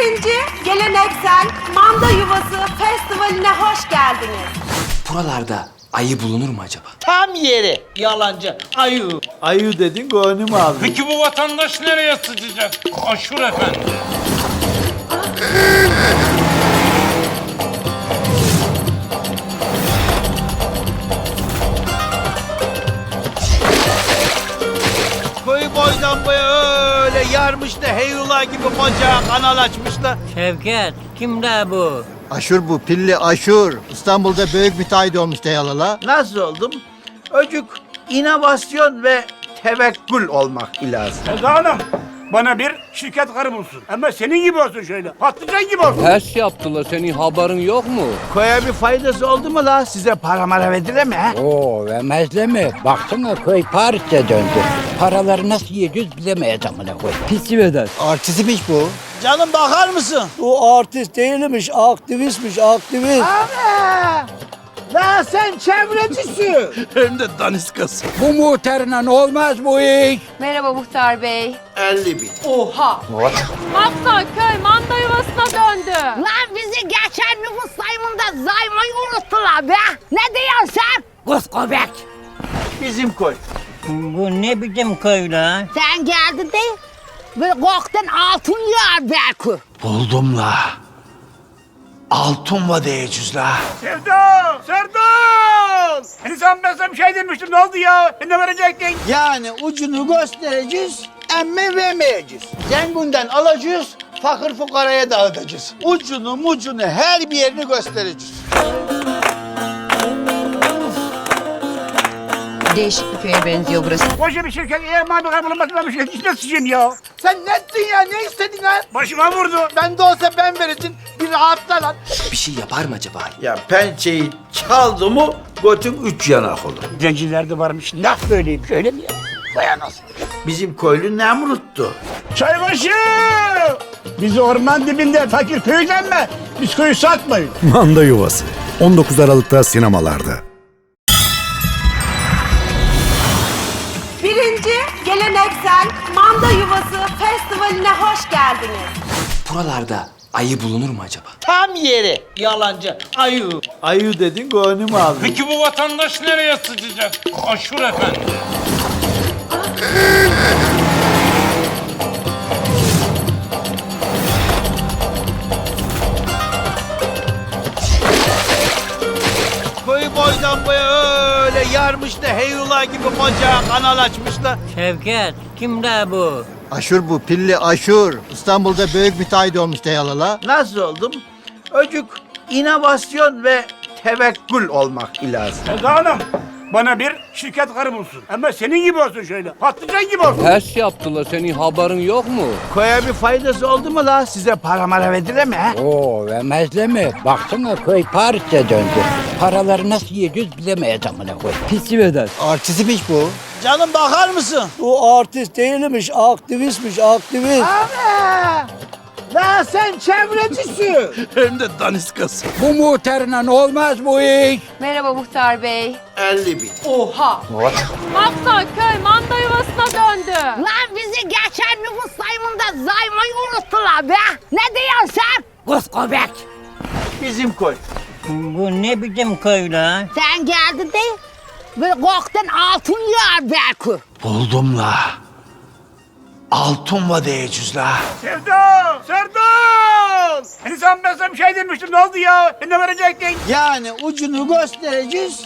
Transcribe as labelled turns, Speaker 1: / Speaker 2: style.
Speaker 1: Birinci geleneksel Manda Yuvası Festivali'ne hoş geldiniz.
Speaker 2: Buralarda ayı bulunur mu acaba?
Speaker 3: Tam yeri. Yalancı. Ayı.
Speaker 4: Ayı dedin gönlümü aldın.
Speaker 5: Peki bu vatandaş nereye sıçacak? Aşur efendi.
Speaker 4: Yarmış da heyula gibi koca kanal açmış da.
Speaker 3: Şevket. Kimde bu?
Speaker 6: Aşur bu pilli aşur. İstanbul'da büyük müteahhit olmuş Deyalala.
Speaker 4: Nasıl oldum? Öcük inovasyon ve tevekkül olmak lazım.
Speaker 7: Eda Hanım bana bir şirket karı bulsun. Ama senin gibi olsun şöyle. Patlıcan gibi olsun.
Speaker 8: Ters yaptılar. Senin haberin yok mu?
Speaker 4: Koya bir faydası oldu mu la? Size para mara verdiler mi ha?
Speaker 9: Oo vermezler mi? Baksana köy Paris'e döndü. Paraları nasıl yiyeceğiz bilemeyiz amına koy.
Speaker 8: Pis veder.
Speaker 6: Artistmiş bu.
Speaker 4: Canım bakar mısın?
Speaker 10: Bu artist değilmiş, aktivistmiş, aktivist.
Speaker 4: Ana! La sen çevrecisin.
Speaker 8: Hem de daniskası.
Speaker 9: Bu muhtarla olmaz bu iş.
Speaker 1: Merhaba Muhtar Bey.
Speaker 4: 50 bin.
Speaker 1: Aksoy köy Manda Yuvası'na döndü.
Speaker 11: Lan bizi geçen nüfus sayımında saymayı unuttular be. Ne diyorsun sen? Kız köpek.
Speaker 4: Bizim koy.
Speaker 3: Bu ne biçim köy lan?
Speaker 11: Sen geldin de böyle koktan altın yağar belki.
Speaker 4: Buldum la. Altın va diyeceğiz la.
Speaker 7: Serdal! Serdal! Hani sen ben sana bir şey demiştim. Ne oldu ya? Ne verecektin?
Speaker 4: Yani ucunu göstereceğiz, emme vermeyeceğiz. Zenginden alacağız, fakir fukaraya dağıtacağız. Ucunu mucunu her bir yerini göstereceğiz.
Speaker 11: Değişik bir köye benziyor burası.
Speaker 7: Koca bir şirket eğer mavi kaybolması ben bir şey içine sıçayım ya.
Speaker 4: Sen ne ettin ya? Ne istedin lan?
Speaker 7: Başıma vurdu.
Speaker 4: Ben de olsa ben verirdim. Bir rahatla lan.
Speaker 2: Bir şey yapar mı acaba?
Speaker 4: Ya pençeyi çaldı mı götün üç yanak olur.
Speaker 7: Zencilerde varmış. Laf böyleymiş öyle mi ya? Dayanasın.
Speaker 4: Bizim köylü Nemrut'tu.
Speaker 7: Çaybaşı! Bizi orman dibinde fakir köylenme. Biz köyü satmayın.
Speaker 12: Manda Yuvası 19 Aralık'ta sinemalarda.
Speaker 1: Geleneksel Manda Yuvası Festivali'ne hoş geldiniz.
Speaker 2: Buralarda ayı bulunur mu acaba?
Speaker 3: Tam yeri. Yalancı. Ayı.
Speaker 4: Ayı dedin gönlümü aldın.
Speaker 5: Peki bu vatandaş nereye sıçacak? Aşur efendi.
Speaker 4: öyle yarmış da heyula gibi koca kanal açmış da.
Speaker 3: Şevket. Kimde bu?
Speaker 6: Aşur bu pilli aşur. İstanbul'da büyük müteahhit olmuş Deyalala.
Speaker 4: Nasıl oldum? Öcük inovasyon ve tevekkül olmak lazım.
Speaker 7: Eda Hanım bana bir şirket karı bulsun. Ama senin gibi olsun şöyle. Patlıcan gibi olsun.
Speaker 8: Ters yaptılar. Senin haberin yok mu?
Speaker 4: Koya bir faydası oldu mu la? Size para mara verdiler mi ha?
Speaker 9: Oo vermezler mi? Baksana köy Paris'e döndü. Paraları nasıl yiyeceğiz bilemeyiz amına koy.
Speaker 8: Pis veder.
Speaker 6: Artistmiş bu.
Speaker 4: Canım bakar mısın?
Speaker 10: Bu artist değilmiş, aktivistmiş, aktivist.
Speaker 4: Ana! La sen çevrecisin.
Speaker 8: Hem de daniskası.
Speaker 9: Bu muhtarla olmaz bu iş.
Speaker 1: Merhaba Muhtar Bey.
Speaker 4: 50 bin.
Speaker 1: Aksoy köy Manda Yuvası'na döndü.
Speaker 11: Lan bizi geçen nüfus sayımında saymayı unuttular be. Ne diyorsun sen? Kız köpek.
Speaker 4: Bizim koy.
Speaker 3: Bu ne biçim köy lan?
Speaker 11: Sen geldin de böyle koktan altın yağar belki.
Speaker 4: Buldum la. Altın va diyeceğiz la.
Speaker 7: Serdal! Serdal! Hani sen ben sana bir şey demiştim. Ne oldu ya? Ne verecektin?
Speaker 4: Yani ucunu göstereceğiz,